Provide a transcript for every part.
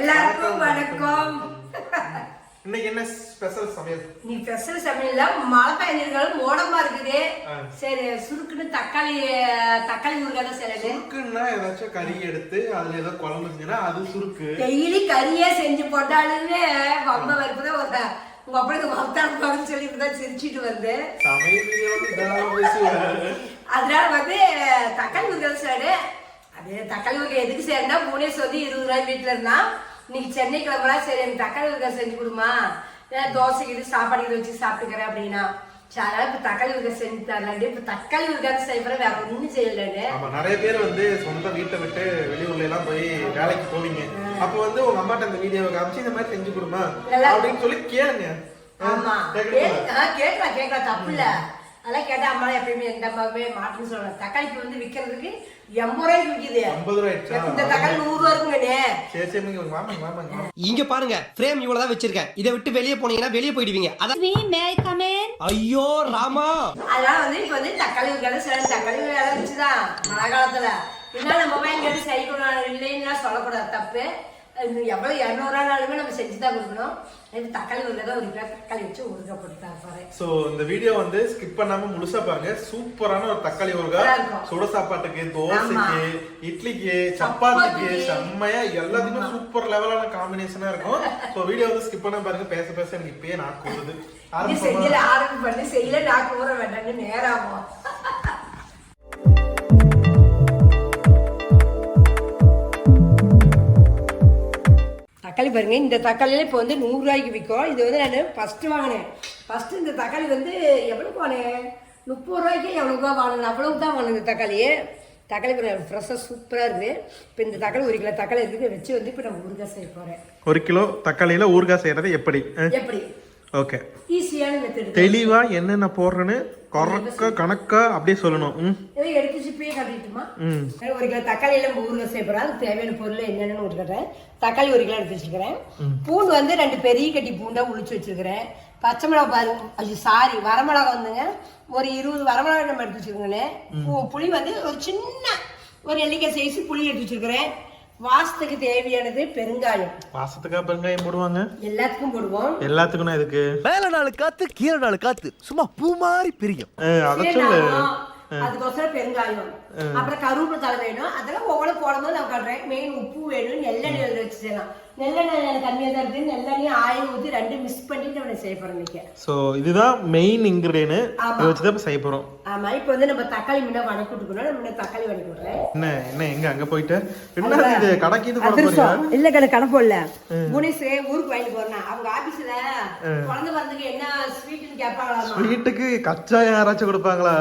எல்லாருக்கும் வணக்கம். இன்னைக்கு என்ன ஸ்பெஷல் சமையல்? நீ ஸ்பெஷல் சமையல்ல மழை பெய்ஞ்சிருக்காலும் மோடமா இருக்குது. சரி சுருக்குன்னு தக்காளி தக்காளி ஊறுகாய் தான் செய்யறது. சுருக்குன்னா ஏதாச்சும் கறி எடுத்து அதுல ஏதோ குழம்பு அது சுருக்கு. டெய்லி கறியே செஞ்சு போட்டாலுமே வம்ப வருப்புதான் ஒரு உங்க அப்படி வந்தாலும் சொல்லி இப்பதான் சிரிச்சிட்டு வந்து அதனால வந்து தக்காளி ஊறுகாய் செய்யறது அது தக்காளி ஊறுகாய் எதுக்கு செய்யறா மூணேஸ் வந்து இருபது ரூபாய் வீட்டுல இருந்தா? இன்னைக்கு சென்னை கிளம்பலாம் சரி எனக்கு தக்காளி ஊறுகாய் செஞ்சு கொடுமா. ஏன் தோசை இது சாப்பாடு இது வச்சு சாப்பிட்டுக்கிறேன் அப்படின்னா? அதனால இப்ப தக்காளி ஊறுகாய் செஞ்சு தரலான்ட்டு இப்ப தக்காளி ஊறுகாய் செய்யறேன் வேற ஒண்ணும் செய்யலன்னு நிறைய பேர் வந்து சொந்த வீட்டை விட்டு வெளியூர்ல எல்லாம் போய் வேலைக்கு போவீங்க. அப்போ வந்து உங்க அம்மாட்ட அந்த வீடியோவை காமிச்சு இந்த மாதிரி செஞ்சு கொடுமா? அப்படின்னு சொல்லி கேளுங்க. ஆமா? கேட்கலாம் கேட்கலாம். தப்பு இல்ல. அதெல்லாம் கேட்டா அம்மா எப்பயுமே எந்த அம்மாவுமே மாட்டுன்னு சொல்லலாம் தக்காளிக்கு வந்து விக்கிறதுக்கு எண்பது ரூபாய்க்கு விக்குது. ஐம்பது ரூபாய்? இந்த தக்காளி நூறு ரூபா இருக்குங்கண்ணே சரி சரி இங்க பாருங்க ஃப்ரேம் இவ்வளவுதான் வச்சிருக்கேன். இதை விட்டு வெளியே போனீங்கன்னா வெளியே போயிடுவீங்க. அதான் come in? ஐயோ ராமா. அதனால வந்து இப்ப வந்து தக்காளி ஊறுகாய் சில தக்காளி வேலை வச்சுதான் மழை காலத்துல. என்ன நம்ம வாங்கிட்டு செய்யக்கூடாது இல்லைன்னா சொல்லக்கூடாது தப்பு. இது எவ்வளவு இரநூறுவானாலுமே நம்ம செஞ்சு தான் கொடுக்கணும். இது தக்காளி ஒரு கிலோ தக்காளி வச்சு ஊறுகாய் போட்டு இந்த வீடியோ வந்து ஸ்கிப் பண்ணாம முழுசா பாருங்க. சூப்பரான ஒரு தக்காளி இருக்கும். சுட சாப்பாட்டுக்கு தோசைக்கு இட்லிக்கு சப்பாத்திக்கு. செம்மையா எல்லாத்துக்குமே சூப்பர் லெவலான காம்பினேஷனா இருக்கும். சோ வீடியோ வந்து ஸ்கிப் பண்ண பாருங்க. பேச பேச எனக்கு இப்பயே நாக்கு இது செய்யல ஆரம்பி பண்ணி. செய்யல நாக்கு ஊற வேண்டாம்னு நேரம் ஆகும். தக்காளி பாருங்க. இந்த தக்காளியில இப்போ வந்து நூறுரூவாய்க்கு விற்கும் இது வந்து நான் ஃபஸ்ட்டு வாங்கினேன். ஃபஸ்ட்டு இந்த தக்காளி வந்து எவ்வளோ வாங்கினேன் முப்பது ரூபாய்க்கு எவ்வளோவா வாங்கினேன். அவ்வளவு தான் வாங்கினேன் இந்த தக்காளி. தக்காளி பாருங்க ஃப்ரெஷ்ஷாக சூப்பராக இருக்குது. இப்போ இந்த தக்காளி ஒரு கிலோ தக்காளி இருக்குது வச்சு வந்து இப்போ நான் ஊறுகாய் செய்ய போகிறேன் ஒரு கிலோ தக்காளியில ஊறுகாய் செய்யறது எப்படி? எப்படி? ஓகே ஈஸியான மெத்தடு தெளிவா என்னென்ன போடுறேன்னு கறக்க கணக்கா அப்படியே சொல்லணும். ம். இதை எடுத்து சிப்பியே காட்டிட்டுமா? ம். ஒரு கிலோ தக்காளி எல்லாம் ஊறுகாய் செய்யப்படுறா அதுக்கு தேவையான பொருள் என்னென்னு விட்டுக்கிறேன் தக்காளி ஒரு கிலோ எடுத்து வச்சுக்கிறேன் பூண்டு வந்து ரெண்டு பெரிய கட்டி பூண்டா உளிச்சு வச்சிருக்கிறேன். பச்சை மிளகா பாருங்க ஐயோ சாரி வரமிளகா வந்துங்க. ஒரு இருபது வரமிளகா நம்ம எடுத்து வச்சுருக்கோங்களே. புளி வந்து ஒரு சின்ன ஒரு எல்லிக்காய் சைஸ் புளி எடுத்து வச்சிருக்கிறேன். வாசத்துக்கு தேவையானது பெருங்காயம். வாசத்துக்கா பெருங்காயம் போடுவாங்க? எல்லாத்துக்கும் போடுவோம். எல்லாத்துக்கும் எதுக்கு? மேல நாலு காத்து கீழே நாலு காத்து. சும்மா பூ மாதிரி பிரியும். அத சொல்லு. அதுக்கோசரம் பெருங்காயம். அப்புறம் கருவேப்பிலை தலை வேணும். அதெல்லாம் ஒவ்வொரு போடும்போது நான் காட்டுறேன். மெயின் உப்பு வேணும் நெல்லெண்ணெய் அதில் வச்சு செய்யலாம் நெல்லெண்ணெய் எனக்கு கம்மியாக தான் இருக்குது. நெல்லெண்ணெய் ஆயில் ஊற்றி ரெண்டும் மிக்ஸ் பண்ணிட்டு நம்ம செய்ய போகிறோம் இன்னைக்கு. ஸோ இதுதான் மெயின் இன்கிரீடியன்ட் ஆமா. இதை வச்சு தான் செய்ய போறோம். ஆமா இப்போ வந்து நம்ம தக்காளி முன்ன வதக்கி விட்டுக்கணும் முன்ன தக்காளி வதக்கி விட்றேன் என்ன என்ன எங்க அங்க போயிட்டு? என்ன இது கடைக்கு இது போட போறியா அதிர்ஷ்டம் இல்ல கடை கடை போடல. புனேஷ் ஊருக்கு வாங்கிட்டு போறேன் அவங்க ஆபீஸ்ல குழந்தை பிறந்ததுக்கு என்ன ஸ்வீட்னு கேட்பாங்களாமா? வீட்டுக்கு கச்சா யாராச்சும் கொடுப்பாங்களா?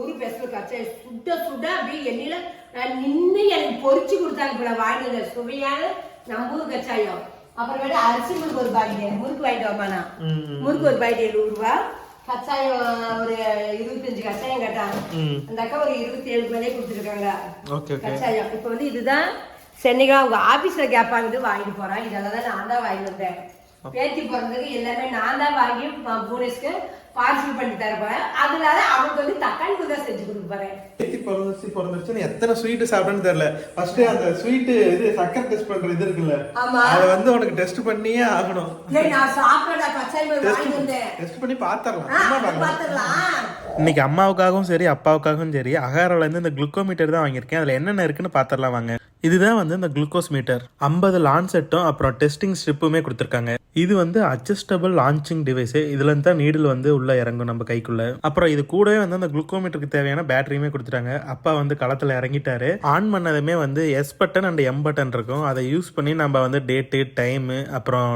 ஊரு பெஸ்ட் கச்சா சுட சுட அப்படியே எண்ணெயில நான் நின்று எனக்கு பொரிச்சு கொடுத்தாங்க வாங்கிட்டு வந்தேன். சுவையான நம்ம ஊர் கச்சாயம் அப்புறமேட்டு அரிசி முறுக்கு ஒரு பாக்கெட். முறுக்கு வாங்கிட்டு வாமா முறுக்கு ஒரு பாக்கெட் எழுபது ரூபா கச்சாயம் ஒரு இருபத்தஞ்சு கச்சாயம் கேட்டான். அந்த அக்கா ஒரு இருபத்தி ஏழு ரூபாயே கொடுத்துருக்காங்க கச்சாயம். இப்போ வந்து இதுதான் சென்னைக்கு அவங்க ஆபீஸ்ல கேட்பாங்க இது வாங்கிட்டு போறேன். இதெல்லாம் தான் நான் தான் வாங்கிட்டு வந்தேன். பேத்தி பிறந்ததுக்கு எல்லாமே நான் தான் வாங்கி ப- புவனேஷ்க்கு பார்சல் பண்ணி தரப்போறேன் அதனால அவனுக்கு வந்து தக்காளி குருதா செஞ்சு கொடுக்க போறேன். பேத்தி பிறந்துச்சு பிறந்துருச்சுன்னு எத்தனை ஸ்வீட் சாப்பிட்டேன்னு தெரியல. ஃபர்ஸ்ட் அந்த ஸ்வீட் இது சக்கரை டெஸ்ட் பண்ற இது இருக்குல்ல ஆமா. அதை வந்து உனக்கு டெஸ்ட் பண்ணியே ஆகணும். ஏய் நான் சாப்பிடா கச்சாயம் போய் வாங்கிட்டு வந்தேன். டெஸ்ட் பண்ணி பாத்துக்கலாம் இன்னைக்கு அம்மாவுக்காகவும் சரி அப்பாவுக்காகவும் சரி அகாரால இருந்து இந்த குளுக்கோமீட்டர் தான் வாங்கியிருக்கேன். அதுல என்னென்ன இருக்குன்னு பாத்திரலாம் வாங்க. இதுதான் வந்து இந்த குளுக்கோஸ் மீட்டர் ஐம்பது லான்செட்டும் அப்புறம் டெஸ்டிங் ஸ்ட்ரிப்புமே கொடுத்துருக்காங்க. இது வந்து அட்ஜஸ்டபிள் லான்ச்சிங் டிவைஸ் இதுல இருந்து தான் நீடில் வந்து உள்ள இறங்கும் நம்ம கைக்குள்ள. அப்புறம் இது கூடவே வந்து அந்த குளுக்கோமீட்டருக்கு தேவையான பேட்டரியுமே கொடுத்துட்டாங்க. அப்பா வந்து களத்துல இறங்கிட்டாரு. ஆன் பண்ணதுமே வந்து S button and M button இருக்கும். அதை யூஸ் பண்ணி நம்ம வந்து டேட்டு டைமு அப்புறம்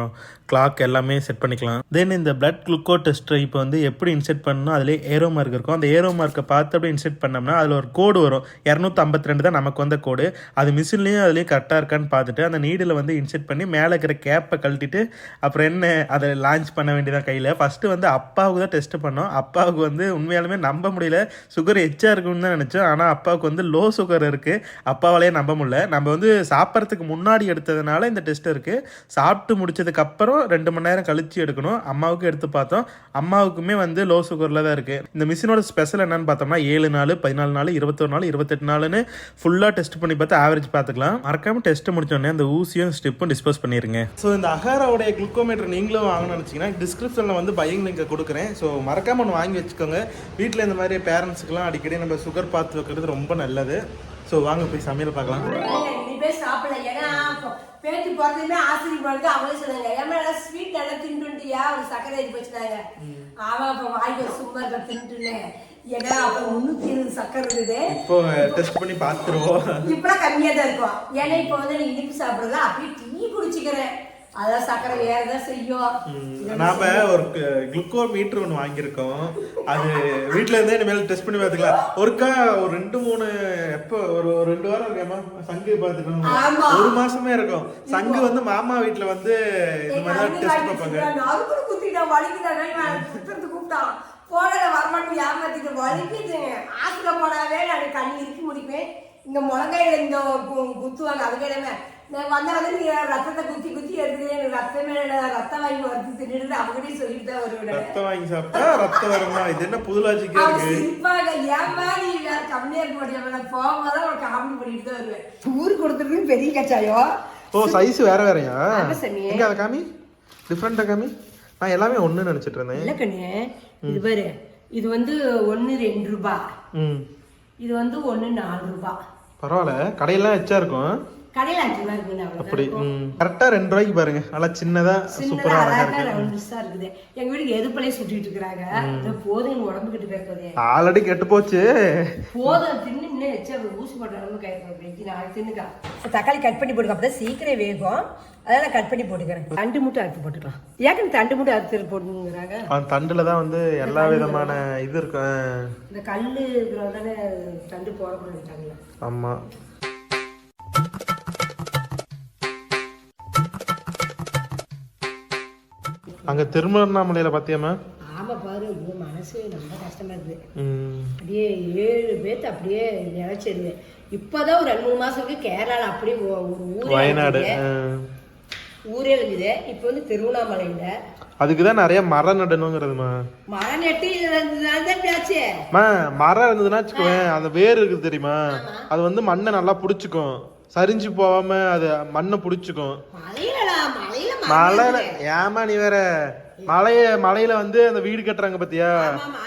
கிளாக் எல்லாமே செட் பண்ணிக்கலாம். தென் இந்த பிளட் குளுக்கோ டெஸ்ட்டை இப்போ வந்து எப்படி இன்செர்ட் பண்ணணும் அதிலே ஏரோ மார்க் இருக்கும். அந்த ஏரோ மார்க்கை பார்த்து அப்படியே இன்செர்ட் பண்ணோம்னா அதில் ஒரு கோடு வரும். இரநூத்தி ஐம்பத்தி ரெண்டு தான் நமக்கு வந்த கோடு அது மிஷின்லேயும் அதுலேயும் கரெக்டாக இருக்கான்னு பார்த்துட்டு அந்த நீடில் வந்து இன்செர்ட் பண்ணி மேலே இருக்கிற கேப்பை கழட்டிட்டு அப்புறம் என்ன அதை லான்ச் பண்ண வேண்டியதான் கையில். ஃபஸ்ட்டு வந்து அப்பாவுக்கு தான் டெஸ்ட் பண்ணோம். அப்பாவுக்கு வந்து உண்மையாலுமே நம்ப முடியல. சுகர் எச்சா இருக்குன்னு தான் நினச்சோம். ஆனால் அப்பாவுக்கு வந்து லோ சுகர் இருக்குது அப்பாவாலேயே நம்ப முடியல. நம்ம வந்து சாப்பிட்றதுக்கு முன்னாடி எடுத்ததுனால இந்த டெஸ்ட் இருக்குது சாப்பிட்டு முடிச்சதுக்கப்புறம் ரெண்டு மணி நேரம் கழிச்சு எடுக்கணும். அம்மாவுக்கு எடுத்து பார்த்தோம். அம்மாவுக்குமே வந்து லோ சுகரில் தான் இருக்குது இந்த மிஷினோட ஸ்பெஷல் என்னன்னு பார்த்தோம்னா ஏழு நாள் பதினாலு நாள் இருபத்தொரு நாள் இருபத்தெட்டு நாள்னு ஃபுல்லாக டெஸ்ட் பண்ணி பார்த்து ஆவரேஜ் பார்த்துக்கலாம். மறக்காம டெஸ்ட் முடிச்சோடனே அந்த ஊசியும் ஸ்டிப்பும் டிஸ்போஸ் பண்ணிருங்க. ஸோ இந்த அகாராவுடைய குளுக்கோமீட்டர் நீங்களும் வாங்கணும்னு நினச்சிங்கன்னா டிஸ்கிரிப்ஷனில் வந்து பையிங் லிங்கை கொடுக்குறேன். ஸோ மறக்காம ஒன்று வாங்கி வச்சுக்கோங்க. வீட்டில் இந்த மாதிரி பேரண்ட்ஸுக்கெல்லாம் அடிக்கடி நம்ம சுகர் பார்த்து வைக்கிறது ரொம்ப நல்லது. ஸோ வாங்க போய் சமையல் பார்க்கலாம் இனிமே சாப்பிடல ஏன்னா அப்போ பேத்தி பிறந்ததுமே பிறகு அவங்களே சொன்னாங்க. ஏமா நல்லா ஸ்வீட் நல்லா தின்னுட்டியா ஒரு சக்கரை ஏறி போச்சுனாங்க அவன் அப்போ வாய்க்கு சும்மா இருக்க தின்ட்டுனேன் ஏன்னா அப்போ முந்நூற்றி இருபது சக்கரை இருந்தது. இப்போ டெஸ்ட் பண்ணி பார்த்துருவோம். இப்பெல்லாம் கம்மியாக தான் இருக்கும். ஏன்னா இப்போ வந்து நான் இனிப்பு சாப்பிட்றதா? அப்படியே டீ குடிச்சிக்கிறேன். அதான் சக்கரை ஏறதான் செய்யும் நாம ஒரு குளுக்கோ மீட்டர் ஒன்று வாங்கியிருக்கோம். அது இருந்தே இனிமேல் டெஸ்ட் பண்ணி பார்த்துக்கலாம். ஒருக்கா ஒரு ரெண்டு மூணு எப்போ ஒரு ஒரு ரெண்டு வாரம் இருக்கேம்மா. சங்கு பார்த்துக்கணும். ஒரு மாசமே இருக்கும். சங்கு வந்து மாமா வீட்ல வந்து இந்த மாதிரி டெஸ்ட் பார்ப்பாங்க. நறுக்குன்னு குத்திட்டான் வலிக்குதானே குத்துறது கூப்பிட்டான் போடல வரமாட்டேன் ஏமாத்திட்டு வலிக்குதுங்க ஆத்துல போனாவே நான் கண்ணி இறுக்கி முடிப்பேன். இங்க முழங்கையில இந்த குத்துவாங்க அதுக்கிடமே நான் வந்தாலும் நீ ரத்தத்தை குத்தி குத்தி எடுத்து எனக்கு ரத்தமே இல்லை, ரத்தம் வாங்கி வறுத்து தின்னுட்டு அவங்ககிட்டயும் சொல்லிட்டு தான் வருவேன் ரத்தம் வாங்கி சாப்பிட்டா ரத்தம் வருமா இது என்ன புது லாஜிக்கா அவங்க இருக்கு சிரிப்பாங்க ஏமா நீ வேற கம்மியா இருக்க மாட்டியா நான் போகும்போது அவன் காமெடி பண்ணிட்டு தான் வருவேன் ஊர் கொடுத்துருக்கு பெரிய கச்சாயம் ஓ சைஸ் வேற வேறயா. எங்க அதை காமி டிஃப்ரெண்டா காமி நான் எல்லாமே ஒண்ணு நினைச்சிட்டு இருந்தேன் இல்ல கண்ணு இது பாரு இது வந்து ஒண்ணு ரெண்டு ரூபாய் ம் இது வந்து ஒண்ணு நாலு ரூபாய் பரவாயில்ல கடையெல்லாம் எச்சா இருக்கும் கடையில அஞ்சு ரூபாய் இருக்குன்னு அப்படி ம் கரெக்டா ரெண்டு ரூபாய்க்கு பாருங்க. நல்லா சின்னதா சின்னதா சூப்பரா அழகா அழகா இருக்கு. ரவுண்டஸா இருக்குது. எங்க வீட்டுக்கு எதுப்பலையே சுட்டிட்டு இருக்கிறாங்க? போதும் எங்க உடம்பு கிட்ட பேசுறதே ஆல்ரெடி கெட்டு போச்சு. போதும் தின்னு இன்னும் வச்சு அவங்க ஊசி போட்டாலும் கை நாளைக்கு தின்னுக்கா. தக்காளி கட் பண்ணி போட்டுக்க. அப்பதான் சீக்கிரம் வேகும். அதனால கட் பண்ணி போட்டுக்கிறேன். தண்டு மட்டும் அறுத்து போட்டுக்கலாம். ஏன் தண்டு மட்டும் அறுத்து போட்டுங்கிறாங்க தண்டுல தான் வந்து எல்லா விதமான இது இருக்கும். இந்த கல்லு இருக்கிறதானே தண்டு போடக்கூடாது ஆமா. அங்க திருமணாமலையில பாத்தியாமா? ஆமா பாரு ஐயோ மனசு ரொம்ப கஷ்டமா இருக்குது அப்படியே ஏழு பேர்த்து அப்படியே நினைச்சிருவேன். இப்போதான் ஒரு ரெண்டு மூணு மாசம் இருக்கு கேரளால அப்படியே ஒரு ஊரே வயநாடு. ஊரே இருக்குது இப்போ வந்து திருவண்ணாமலையில. அதுக்கு தான் நிறைய மரம் நடணுங்கிறதுமா மழை நெட்டு மரம் இருந்ததுன்னா வச்சுக்கோவேன் அந்த வேர் இருக்குது தெரியுமா? அது வந்து மண்ணை நல்லா புடிச்சுக்கும். சரிஞ்சு போகாம அது மண்ணை புடிச்சுக்கும். மலையில மரம் மலையில. ஏமா நீ வேற மலைய மலையில வந்து அந்த வீடு கட்டுறாங்க பாத்தியா?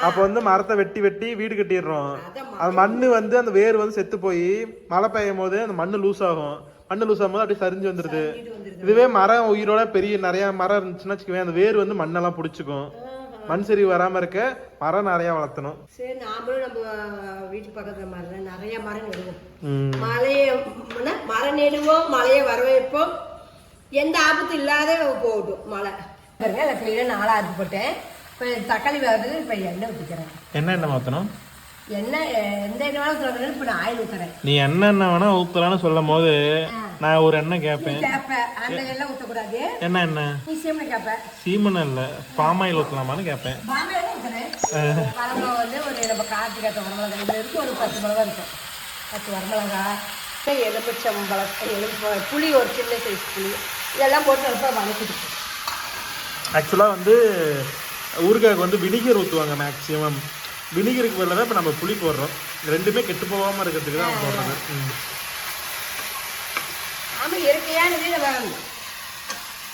அப்ப வந்து மரத்தை வெட்டி வெட்டி வீடு கட்டிடுறோம். அந்த மண்ணு வந்து அந்த வேர் வந்து செத்து போய் மழை பெய்யும் போது அந்த மண்ணு லூஸ் ஆகும். மண்ணு லூஸ் ஆகும்போது அப்படியே சரிஞ்சு வந்துருது. இதுவே மரம் உயிரோட பெரிய நிறைய மரம் இருந்துச்சுன்னா வச்சுக்கோவேன் அந்த வேர் வந்து மண்ணெல்லாம் பிடிச்சிக்கும். மண் சரிவு வராம இருக்க மரம் நிறைய வளர்த்தணும். சரி நாமளும் நம்ம வீட்டு பக்கத்துல மரம் நிறைய மரம் நடுவோம். மலையை மரம் நடுவோம் மழையை வர வைப்போம் எந்த ஆபத்து இல்லாத போகட்டும் மழை. பாருங்க அந்த கையில நாலா அறுத்து போட்டேன். இப்போ தக்காளி வருது இப்போ எண்ணெய் ஊற்றிக்கிறேன் என்ன என்ன மாத்தணும் எண்ணெய் எந்த எண்ணெய் வேணாலும் ஊற்றுறதுனால இப்போ நான் ஆயில் ஊற்றுறேன் நீ என்னென்ன வேணா ஊத்தலாம்னு சொல்லும் போது நான் ஒரு எண்ணெய் கேட்பேன் கேப்ப அந்த எண்ணெய் ஊற்றக்கூடாது என்ன என்ன நீ சேமில் கேப்ப. சீமன் இல்ல பாம் ஆயில் ஊத்தலாமான்னு கேட்பேன் பாம்பே எண்ணெய் ஊற்றுறேன் வரமிளகா வந்து ஒரு நம்ம காட்டுக்கு ஏற்ற வரமிளகா இதில் ஒரு பத்து மிளகா இருக்கும். பத்து வரமிளகா எலும்பு புளி ஒரு சின்ன சைஸ் புளி. இதெல்லாம் போட்டு ரொம்ப வதக்கிட்டு ஆக்சுவலாக வந்து ஊறுகாய்க்கு வந்து வினிகர் ஊற்றுவாங்க மேக்ஸிமம் வினிகருக்கு பதிலாக இப்போ நம்ம புளி போடுறோம். ரெண்டுமே கெட்டு போகாமல் இருக்கிறதுக்கு தான் போடுறது. ஆமாம் இயற்கையானது நம்ம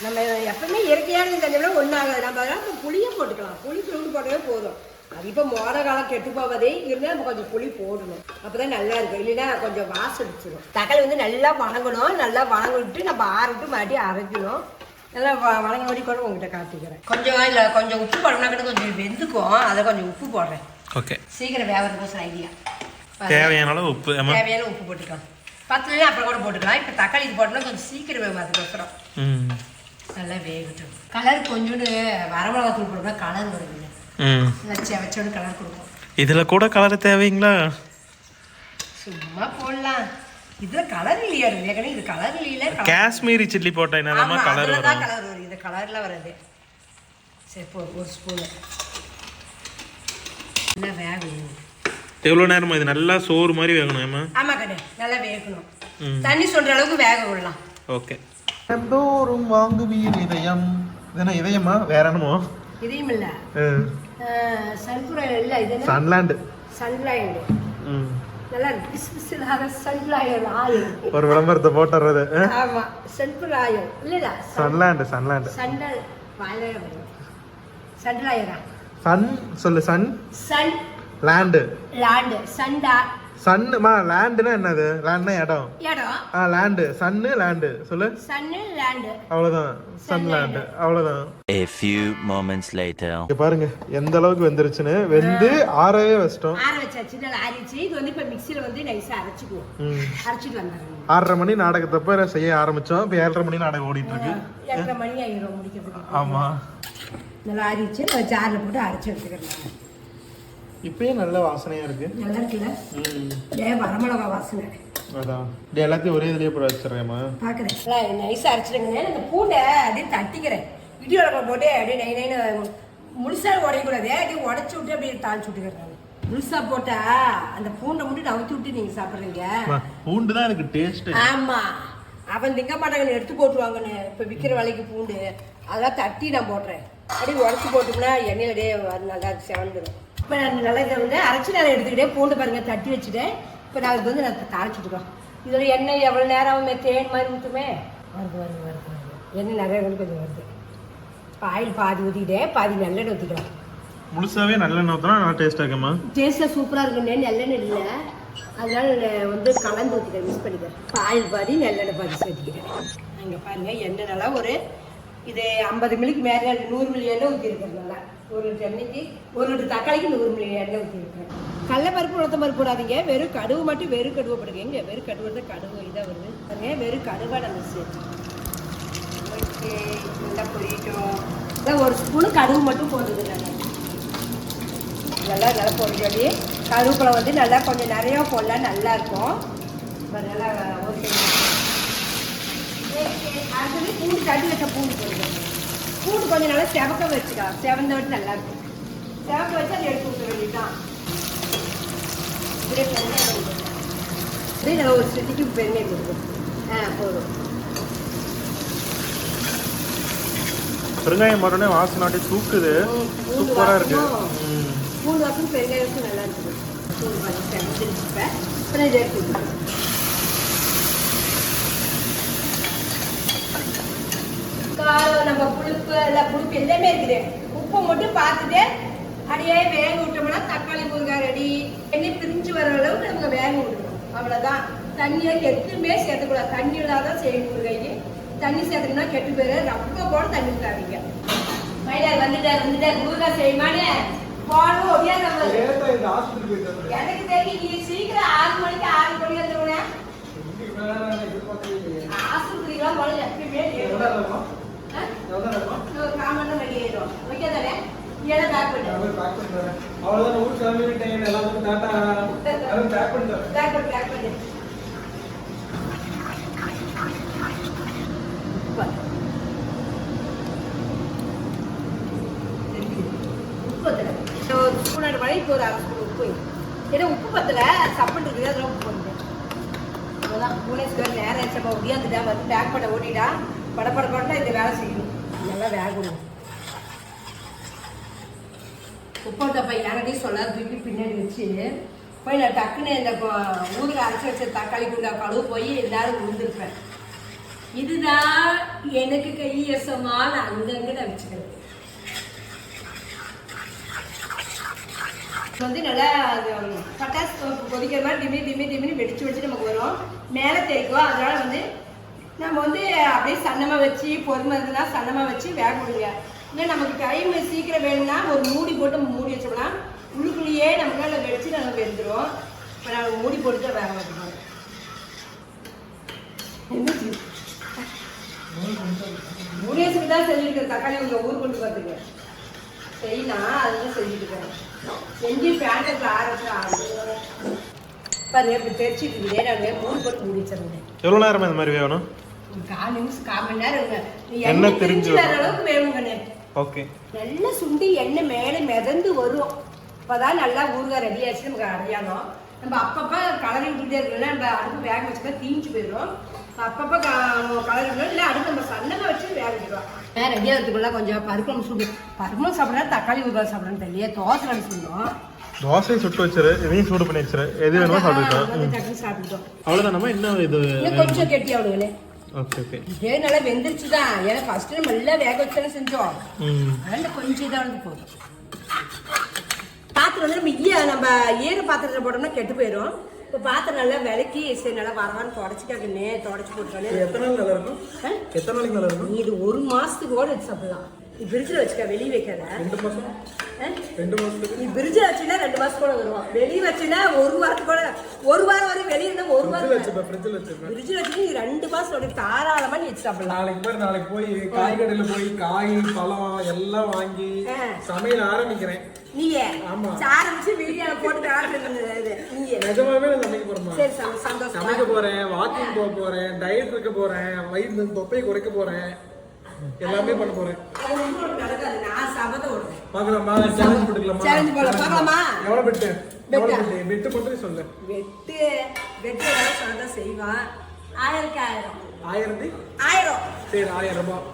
நம்ம எப்பவுமே இயற்கையானது செஞ்சோம்னா ஒன்றாகாது நம்ம புளியும் போட்டுக்கலாம். புளி துண்டு போட்டவே போதும். அது இப்போ மோட காலம் கெட்டு போவதே இருந்தால் நம்ம கொஞ்சம் புளி போடணும். அப்போ தான் நல்லா இருக்கும். இல்லைன்னா கொஞ்சம் வாசம் அடிச்சிடும் தக்காளி வந்து நல்லா வணங்கணும். நல்லா வணங்க விட்டு நம்ம ஆற விட்டு மறுபடியும் அரைக்கணும். நல்லா வ- வணங்க வடி கூட உங்ககிட்ட காட்டிக்கிறேன் கொஞ்சம் இல்லை கொஞ்சம் உப்பு போடணும்னா கூட கொஞ்சம் வெந்துக்கும். அதை கொஞ்சம் உப்பு போடுறேன். ஓகே. சீக்கிரம் வேகிறதுக்கோசரம் ஐடியா தேவையான அளவு உப்பு தேவையான உப்பு போட்டுக்கலாம். பத்துலாம் அப்புறம் கூட போட்டுக்கலாம். இப்போ தக்காளி இது போட்டோம்னா கொஞ்சம் சீக்கிரம் வேகும் அதுக்கோசரம் ம். நல்லா வேகட்டும். கலர் கொஞ்சோண்டு வரமிளகாத்தூள் போட்டோம்னா கலர் வருதுங்க. ம். வச்சு வச்சோன்னு கலர் கொடுக்கும் இதில் கூட கலர் தேவைங்களா? சும்மா போடலாம். இதுல கலர் இல்லையா இருக்கு இது கலர் இல்லையில காஷ்மீரி சில்லி போட்டா என்னதாம்மா கலர் வரும். கலர் வரும். இது கலர்ல வராது சரி போ ஒரு ஸ்பூனு நல்லா வேகணும். எவ்வளோ நேரமா? இது நல்லா சோறு மாதிரி வேகணும் ஏமா ஆமா கண்ணு. நல்லா வேகணும். தண்ணி சொல்ற அளவுக்கு வேக விடலாம். ஓகே. எந்தோறும் வாங்குவீர் இதயம். இதென்ன இதயமா? வேற என்னமோ? இதையும் இல்ல. சன்ஃப்ளவர் இல்ல இது சன்லாண்டு. ம். நல்லா பிசு பிசுலாக சன்ஃப்ளவர் ஆயில். ஒரு விளம்பரத்தை போட்டுறது ஆமா சன்ஃப்ளவர் ஆயில். இல்லடா சன்லாண்டு சன்லாண்டு. சண்டல் வாயிலே சன்ஃப்ளவரா சன் சொல்லு சன். Sun land. லாண்டு. சண்டா சன்னுமா லேண்டுனா என்னது? லேண்ட்னா இடம். இடம். ஆ லேண்டு சன்னு லேண்டு சொல்லு. சன்னு லேண்டு அவ்வளோதான் சன் லேண்டு அவ்வளோதான் A few moments later. இங்க பாருங்க எந்த அளவுக்கு வெந்துருச்சுன்னு. வெந்து ஆறவே வச்சிட்டோம். ஆற வச்சாச்சு. நல்லா ஆறிச்சு இது வந்து இப்போ மிக்சியில் வந்து நைஸாக அரைச்சிக்குவோம். அரைச்சிட்டு வந்துடுறோம் ஆறரை மணி நாடகத்தப்ப செய்ய ஆரம்பிச்சோம். இப்போ ஏழரை மணி நாடகம் ஓடிட்டு இருக்கு எட்டரை மணி ஆயிரும் முடிக்கிறதுக்கு. ஆமா. நல்லா ஆறிச்சு ஜாரில் போட்டு அரைச்சி எடுத்துக்கிறேன் இப்பயே நல்ல வாசனையா இருக்கு. நல்லா இருக்குல்ல ம். ஏ வரமிளகா வாசனை? அதான். இது எல்லாத்தையும் ஒரே இதுலயே போட வச்சிடுறேம்மா. பார்க்குறேன் நைஸாக அரைச்சிடுங்க. இந்த பூண்டை அப்படியே தட்டிக்கிறேன். இடி உலகம் போட்டு அப்படியே நை நைன்னு முழுசாக உடையக்கூடாது. அப்படியே உடச்சி விட்டு அப்படியே தாளிச்சு விட்டுக்கிறேன் முழுசா போட்டா அந்த பூண்டை மட்டும் நவுத்தி விட்டு நீங்கள் சாப்பிட்றீங்க. பூண்டு தான் எனக்கு டேஸ்ட் ஆமா. அவன் திங்க மாட்டாங்கன்னு எடுத்து போட்டுருவாங்கன்னு. இப்போ விற்கிற விலைக்கு பூண்டு. அதெல்லாம் தட்டி நான் போடுறேன் அப்படியே உடச்சி போட்டோம்னா எண்ணெயில் நல்லா செவந்துடும் இப்போ நான் நல்லா இதை வந்து அரைச்சி நான் எடுத்துக்கிட்டே பூண்டு பாருங்க தட்டி வச்சுட்டேன். இப்போ நான் அதுக்கு வந்து நான் தாளிச்சுட்டுக்கோம் இதோட எண்ணெய் எவ்வளோ நேரம் ஆகுமே தேன் மாதிரி ஊற்றுமே வருது வருது வருது வருது. எண்ணெய் நிறைய வந்து கொஞ்சம் வருது. இப்போ ஆயில் பாதி ஊற்றிக்கிட்டேன் பாதி நல்லெண்ணெய் ஊற்றிக்கலாம் முழுசாவே நல்லெண்ணெய் ஊற்றினா நல்லா டேஸ்ட் இருக்குமா? டேஸ்ட்டில் சூப்பராக இருக்குண்ணே நல்லெண்ணெய் இல்லை. அதனால வந்து கலந்து ஊற்றிக்கிறேன் மிஸ் பண்ணிக்கிறேன். இப்போ ஆயில் பாதி நல்லெண்ணெய் பாதி சேர்த்துக்கிறேன் இங்கே பாருங்க எண்ணெய் நல்லா ஒரு இது ஐம்பது மில்லிக்கு மேலே நூறு மில்லி எண்ணெய் ஊற்றிருக்கேன் நல்லா. ஒரு லிட்டர் எண்ணெய்க்கு ஒரு லிட்டர் தக்காளிக்கு நூறு மில்லி எண்ணெய் ஊற்றிருக்கேன் கடலைப்பருப்பு உளுத்த பருப்பு போடாதீங்க. வெறும் கடுகு மட்டும் வெறும் கடுவை போடுங்க இங்கே வெறும் கடுவு தான் கடுகு இதாக வருது. பாருங்க வெறும் கடுவாக நம்ம சேர்த்து. ஓகே நல்லா பொரியட்டும். இதான் ஒரு ஸ்பூனு கடுவு மட்டும் போடுது நாங்கள் நல்லா நல்லா பொரிஞ்சோடி கருவேப்பிலை வந்து நல்லா கொஞ்சம் நிறையா போடலாம் நல்லா இருக்கும். நல்லா ஓகே. அடுத்தது பூண்டு தட்டி வச்ச பூண்டு பூண்டு கொஞ்சம் நல்லா செவக்க வச்சுக்கலாம் செவந்த விட்டு நல்லா இருக்கும் செவக்க வச்சு அதை எடுத்து விட்ட வேண்டியதுதான் இப்படியே நல்லா ஒரு சிட்டிக்கு பெருங்காயம் கொடுக்கும் ஆ போதும் பெருங்காயம் போட்டோடனே வாசனை அப்படியே தூக்குது ம், பூண்டு சூப்பரா இருக்கு வாசமும் ம். பூண்டு வாசம் பெருங்காயம் நல்லா இருக்குது செவந்துருச்சுப்பேன் அப்புறம் இதை எடுத்து காரம் நம்ம புளிப்பு எல்லாம் புளிப்பு எல்லாமே இருக்குது. உப்பு மட்டும் பார்த்துட்டு அப்படியே வேக விட்டோம்னா தக்காளி முருங்காய் ரெடி. எண்ணெய் பிரிஞ்சு வர அளவுக்கு நமக்கு வேக விடணும். அவ்வளோதான் தண்ணியை எதுவுமே சேர்த்துக்கூடாது. தண்ணி இல்லாதான் செய்யணும் முருங்கைக்கு. தண்ணி சேர்த்துக்கணும்னா கெட்டு போயிரு ரொம்ப போட தண்ணி ஊற்றாதீங்க மயிலார் வந்துட்டார் வந்துட்டார். முருங்காய் செய்யுமானே போடணும் ஒடியா நம்ம எனக்கு தெரியும். நீ சீக்கிரம் ஆறு மணிக்கு ஆறு மணி வந்துருவேன் ஆஸ்பத்திரிக்கெல்லாம் போல எப்பயுமே late ஆகும். ஆயிடும். ஓகே தானே? எல்லாம் பண்ணு. உப்பு. பத்துல பத்தல. இந்த ஒரு spoon ஆன மழை இப்போ ஒரு அரை உப்பு ஏன்னா உப்பு பத்தல சப்பன் இருக்குது அதெல்லாம் உப்பு போடுங்க அவ்வளோதான் நேரம் ஆச்சப்பா ஒடியாந்துட்டா வந்து பேக் பண்ண ஓட்டிட்டா படப்பட இது இந்த வேலை செய்யணும் நல்லா வேகணும். உப்போட்டப்பா யார்கிட்டையும் சொல்லாத தூக்கி பின்னாடி வச்சு போய் நான் டக்குன்னு இந்த கொ- ஊருக்கு அரைச்சி வச்ச தக்காளி குண்டா கழுவு போய் எல்லாரும் விழுந்திருப்பேன். இதுதான் எனக்கு கையசமான நான் நான் வச்சுக்கிறேன் வந்து நல்லா அது பட்டாசு கொதிக்கிற மாதிரி டிமி டிமி டிமின்னு வெடிச்சு வெடிச்சு நமக்கு வரும். மேலே தேய்க்கும் அதனால வந்து நம்ம வந்து அப்படியே சன்னமாக வச்சு பொறுமை இருந்ததுன்னா சன்னமாக வச்சு வேக விடுங்க இல்லை நமக்கு டைம் சீக்கிரம் வேணும்னா ஒரு மூடி போட்டு மூடி வச்சோம்னா உள்ளுக்குள்ளேயே நமக்கு நல்லா வெடிச்சு நல்லா வெந்துடும் இப்போ நாங்கள் மூடி போட்டு தான் வேக வைக்கணும். என்னச்சு முருகேசுக்கு தான் செஞ்சுருக்கேன் தக்காளி உங்கள் ஊர் கொண்டு பார்த்துங்க செய்யலாம் அதுதான் செஞ்சுருக்கேன் செஞ்சு பேண்டத்தில் ஆரம்பிச்சு ஆரம்பிச்சு பாருங்க இப்போ தெரிச்சுட்டு இருக்குதே நான் மூணு போட்டு மூடி வச்சிருந்தேன் எவ்வளோ நேரம் இந்த மாதிரி வேணும் கால் நிமிஷம் கால் மணி நேரம் எண்ணெய் திரிஞ்சு வர அளவுக்கு வேணுங்கண்ணே. ஓகே. நல்லா சுண்டி எண்ணெய் மேலே மிதந்து வரும். அப்பதான் நல்லா ஊறுகாய் ரெடி ஆச்சு நமக்கு அடையாளம். நம்ம அப்பப்போ கலரி விட்டுட்டே நம்ம அடுப்பு வேக வச்சுக்க தீஞ்சு போயிடும். அப்பப்போ கலரி விடணும் இல்லை அடுப்பு நம்ம சன்னமாக வச்சு வேக வச்சுக்கலாம். வேற ரெடி கொஞ்சம் பருப்பு சுடு. பருப்பும் சாப்பிட்றா தக்காளி ஊறுகாய் சாப்பிட்றேன்னு தெரியல தோசை ரெண்டு சுண்டோம் தோசையை சுட்டு வச்சிரு. இதையும் சூடு பண்ணி வச்சிரு. எது வேணுமோ சாப்பிட்டுக்கலாம். சாப்பிட்டுட்டோம். அவ்வளோதானமா இன்னும் இது? கொஞ்சம் கெட்டி ஓகே இதே நல்லா வெந்துருச்சு தான் ஏன்னா ஃபர்ஸ்ட் நம்ம எல்லாம் வேக வச்சு செஞ்சோம். அதனால கொஞ்சம் இதாக வந்து போதும். பாத்திரம் வந்து நம்ம ஈய நம்ம ஈர பாத்திரத்தில் போட்டோம்னா கெட்டு போயிடும் இப்போ பாத்திரம் நல்லா விளக்கி சரி நல்லா வரவான்னு தொடச்சிக்காக்குன்னே தொடச்சி போட்டுருவானே எத்தனை நாள் நல்லா இருக்கும்? ஆ? எத்தனை நாளைக்கு நல்லா இருக்கும்? நீ இது ஒரு மாசத்துக்கு கூட சாப்பிடலாம் நீ ஃப்ரிட்ஜில் வச்சுக்க வெளியே வைக்காத. ரெண்டு மாதம்? ரெண்டு மாதத்துக்கு நீ ஃப்ரிட்ஜில் வச்சுன்னா ரெண்டு மாசம் கூட வருவான் வெளியே வச்சுன்னா ஒரு வாரத்துக்கு கூட ஒரு வாரம் வரையும் வெளியே இருந்தால் ஒரு வாரம் வச்சுப்பேன் ஃப்ரிட்ஜில் வச்சுப்பேன் ஃப்ரிட்ஜில் வச்சு நீ ரெண்டு மாசம் உனக்கு தாராளமாக நீ வச்சு சாப்பிடலாம். நாளைக்கு போய் நாளைக்கு போய் காய்கடையில போய் காய் பழம் எல்லாம் வாங்கி. சமையல் ஆரம்பிக்கிறேன். நீயே. ஆரம்பிச்சு வீடியோல போட்டு ஆரம்பிச்சு நீயே நிஜமாவே நான் சமைக்க போறேமா சரி சந்தோ- சந்தோஷமா. சமைக்க போறேன் வாக்கிங் போக போறேன் டயட் இருக்க போறேன் வயிறு தொப்பையை குறைக்க போறேன். எல்லாமே பண்ண போறேன். பாக்கலாமா சேலஞ்ச் போட்டுக்கலாமா போடலாம். பார்க்கலாமா? எவ்வளவு பெட்டு எவ்வளவு பெட்டா? பெட்டு பெட்டு மட்டும் சொல்லு. வெட்டு வெட்டு ஏதாவது சொல்றதா செய்வான். ஆயிரக்கு ஆயிரம். ஆயிரத்தி? ஆயிரம். சரி ஆயிரம் ரூபாய்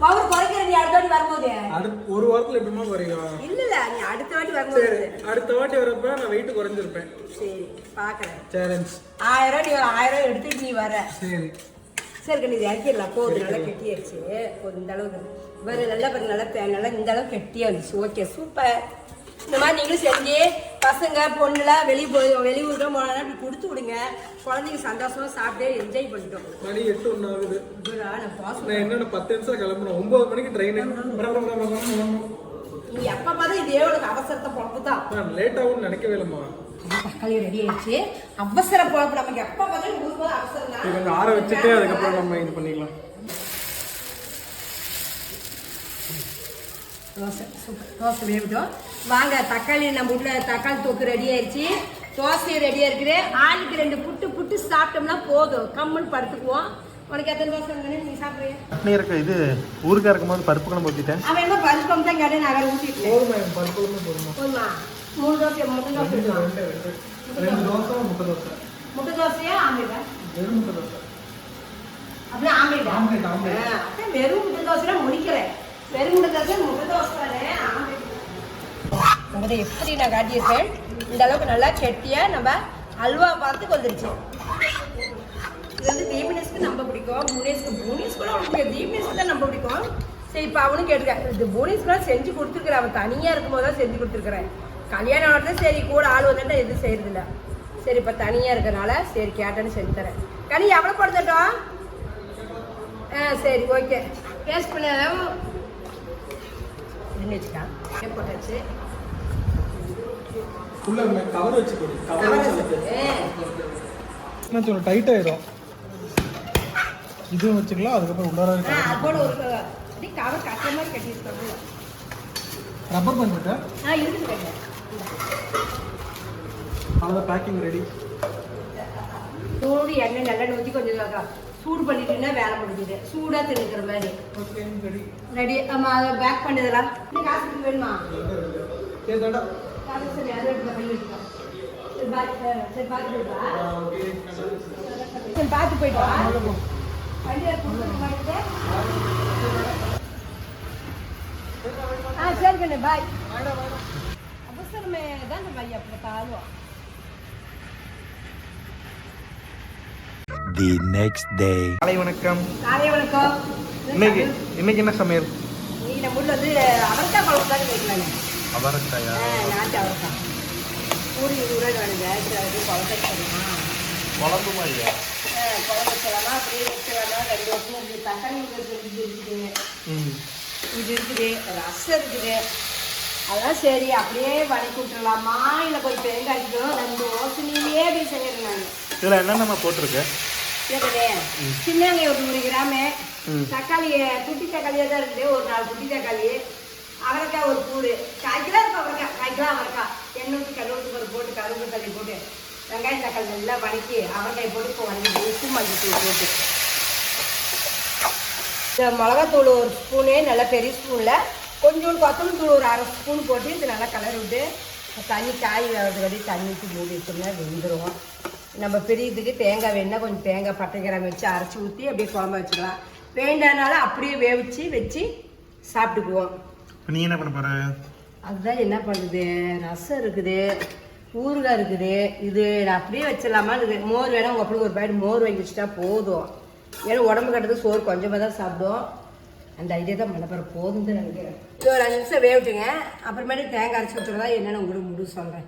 பவர் குறைக்கிற நீ அடுத்த வாட்டி வரும்போது? அடுத்த ஒரு வாரத்துல எப்படிமா குறையும் இல்ல இல்ல நீ அடுத்த வாட்டி வரும்போது. அடுத்த வாட்டி வரப்ப நான் வெயிட் குறைஞ்சிருப்பேன். சரி பாக்குறேன் சேலஞ்ச் ஆயிரம் நீ ஒரு ஆயிரம் எடுத்துட்டு நீ வர. சரி. சரி கண்ணு இது இறக்கிடலாம் போதும் நல்லா கெட்டியாச்சு. போதும் இந்த அளவுக்கு. வேறு நல்லா பாரு நல்லா நல்லா இந்த அளவுக்கு கெட்டியா இருந்துச்சு. ஓகே சூப்பர் இந்த மாதிரி நீங்களும் செஞ்சு பசங்க பொண்ணுலாம் வெளியே போய் வெளியூருக்கு போனா இப்படி கொடுத்து விடுங்க. குழந்தைங்க சந்தோஷமா சாப்பிட்டு என்ஜாய் பண்ணிட்டோம். மணி எட்டு ஒன்று ஆகுது. நான் என்னென்ன பத்து நிமிஷம் கிளம்பணும் ஒன்பது மணிக்கு ட்ரெயின் நீ எப்ப பார்த்தா இதே உனக்கு அவசரத்தை பொழப்பு தான் நான் லேட் ஆகும்னு நினைக்கவே இல்லைம்மா. தக்காளி ரெடி ஆயிடுச்சு. அவசர பொழப்பு நமக்கு எப்ப பார்த்தாலும் போது அவசரம் தான். கொஞ்சம் ஆற வச்சுட்டு அதுக்கப்புறம் நம்ம இது பண்ணிக்கலாம். தோசை சூப்பர். தோசை வேகட்டும். வாங்க தக்காளி நம்ம வீட்டில் தக்காளி தொக்கு ரெடி ஆயிடுச்சு. தோசையும் ரெடியாக இருக்குது. ஆளுக்கு ரெண்டு புட்டு புட்டு சாப்பிட்டோம்னா போதும். கம்முன்னு படுத்துக்குவோம். உனக்கு எத்தனை தோசை நீ சாப்பிடுறியா சட்னி இருக்கு இது ஊருக்கா இருக்கும்போது பருப்பு குழம்பு ஊற்றிட்டேன் அவன் என்ன பருப்பம் தான் கேட்டேன் நான் ஊற்றிட்டேன் பருப்புமே போதுமா? மூணு இருக்குமா? ரெண்டு ரெண்டு ரெண்டு தோசை முட்டை தோசை. முட்டை தோசையா ஆம்லேட்டா? வெறும் முட்டை தோசை. அப்படியே ஆம்லேட், ஆம்லேட். ஆ, அதான் வெறும் முட்டை தோசை முடிக்கிறேன் வெறும் முட்டை தோசை முட்டை தோசை தானே ஆம்லேட். எப்படி நான் காட்டியிருக்கேன்? இந்த அளவுக்கு நல்லா கெட்டியாக நம்ம அல்வா பார்த்து வந்துருச்சு இது வந்து தீபனேஷ்க்கு நம்ம பிடிக்கும். புவனேஷ்க்கு புவனேஷ் கூட அவனுக்கு தீபனேஷ்க்கு தான் நம்ம பிடிக்கும். சரி இப்போ அவனும் கேட்டுக்க இது புவனேஷ்க்குலாம் செஞ்சு கொடுத்துருக்குறேன் அவன் தனியாக இருக்கும்போது தான் செஞ்சு கொடுத்துருக்குறேன். கல்யாணம் ஆனது சரி கூட ஆள் வந்துட்டா எதுவும் செய்யறதில்ல. சரி இப்போ தனியாக இருக்கறனால சரி கேட்டேன்னு செஞ்சு தரேன். கனி எவ்வளோ படுத்தட்டும் ஆ சரி ஓகே. பேஸ்ட் பண்ண வச்சுக்கான் போட்டாச்சு கவர் வச்சு. என்ன சொல்ல டைட் ஆயிடும் இதுவும் வச்சுக்கலாம் அதுக்கப்புறம் உள்ளார கவர் கட்டுற மாதிரி கட்டியிருக்காங்க ரப்பர் ஆ இருக்குது அவ்வளோதான் பேக்கிங் ரெடி சூடு எண்ணெய் நல்லா ஊற்றி கொஞ்சம் சூடு பண்ணிட்டீங்கன்னா வேலை முடிஞ்சுது. சூடாக தின்னுக்கிற மாதிரி. ரெடி ஆமாம் அதை பேக் பண்ணதெல்லாம் காசு வேணுமா? பார்த்து போயிட்டு வா. ஆ சரி கண்ணு பாய் அவசரமே தான் நம்ம ஐயா அப்படி தாழ்வோம் The next day. காலை வணக்கம். காலை வணக்கம். இன்னைக்கு இன்னைக்கு என்ன சமையல்? நீ நம்ம ஊர்ல வந்து அவரைக்காய் குழம்பு தான் கேட்கலாங்க அவரக்காயா? நாட்டு அவரைக்காய். பூரி ஊரே வேணுங்க அது குழம்பு சொல்லலாம் குழம்பு மாதிரியா? குழம்பு அப்படியே வச்சலாமா ரெண்டு வருஷம் இருக்குது தக்காளி இருக்குது இருக்குது இது இருக்குது ரசம் இருக்குது. அதான் சரி அப்படியே வதக்கி விட்டுறலாமா இல்லை கொஞ்சம் தேங்காய் அடிக்கணும் ரெண்டு ஓசனிலேயே அப்படி செய்யறேன் நான் இதில் என்னென்ன போட்டிருக்கு? கேட்குதே சின்ன வெங்காயம் ஒரு நூறு கிராமு ம். தக்காளி குட்டி தக்காளியாக தான் இருக்குது ஒரு நாலு குட்டி தக்காளி அவரைக்காய் ஒரு கூடு. கால் கிலோ இருக்கும் அவரைக்காய்? கால் கிலோ அவரைக்காய்? எண்ணெய் ஊற்றி பருப்பு போட்டு கருவேப்பிலை தள்ளி போட்டு வெங்காயம் தக்காளி நல்லா வதக்கி அவரைக்காய் போட்டு இப்போ வதக்கி உப்பு மஞ்சள் போட்டு. இந்த மிளகாத்தூள் ஒரு ஸ்பூனு நல்லா பெரிய ஸ்பூனில் கொஞ்சோண்டு கொத்தமல்லி தூள் ஒரு அரை ஸ்பூன் போட்டு இது நல்லா கலர் விட்டு தண்ணி காய் வேகிறது வரை தண்ணி ஊற்றி மூடி வச்சோம்னா வெந்துடும் நம்ம பெரியதுக்கு தேங்காய் வேணுன்னா கொஞ்சம் தேங்காய் பட்டை கிராம் வச்சு அரைச்சி ஊற்றி அப்படியே குழம்பு வச்சுக்கலாம். வேண்டானாலும் அப்படியே வேவிச்சு வச்சு சாப்பிட்டுக்குவோம். நீ என்ன பண்ண போற? அதுதான் என்ன பண்ணுது? ரசம் இருக்குது ஊறுகாய் இருக்குது. இது அப்படியே வச்சிடலாமா? இது மோர் வேணா உங்கள் அப்படி ஒரு பாக்கெட் மோர் வாங்கி வச்சுட்டா போதும். ஏன்னா உடம்பு கட்டுறது சோறு கொஞ்சமாக தான் சாப்பிடும். அந்த ஐடியா தான் பண்ண போகிற போதும் தான் நினைக்கிறேன் இது ஒரு அஞ்சு நிமிஷம் வேவிட்டுங்க அப்புறமேட்டு தேங்காய் அரைச்சி வச்சுருந்தா என்னென்னு உங்களுக்கு முடிவு சொல்கிறேன்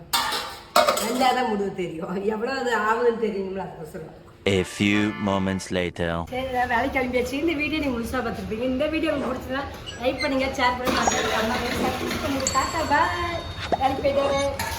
ரெண்டாக தான் முடிவு தெரியும். எவ்வளோ அது ஆகுதுன்னு தெரியுங்களா அதுக்கு சொல்லுவேன். A few moments later. சரி நான் வேலைக்கு கிளம்பியாச்சு. இந்த வீடியோ நீங்கள் முழுசாக பார்த்துருப்பீங்க. இந்த வீடியோ உங்களுக்கு பிடிச்சதா லைக் பண்ணுங்க ஷேர் பண்ணி பண்ணுங்க. டாட்டா பாய் வேலைக்கு போயிட்டு.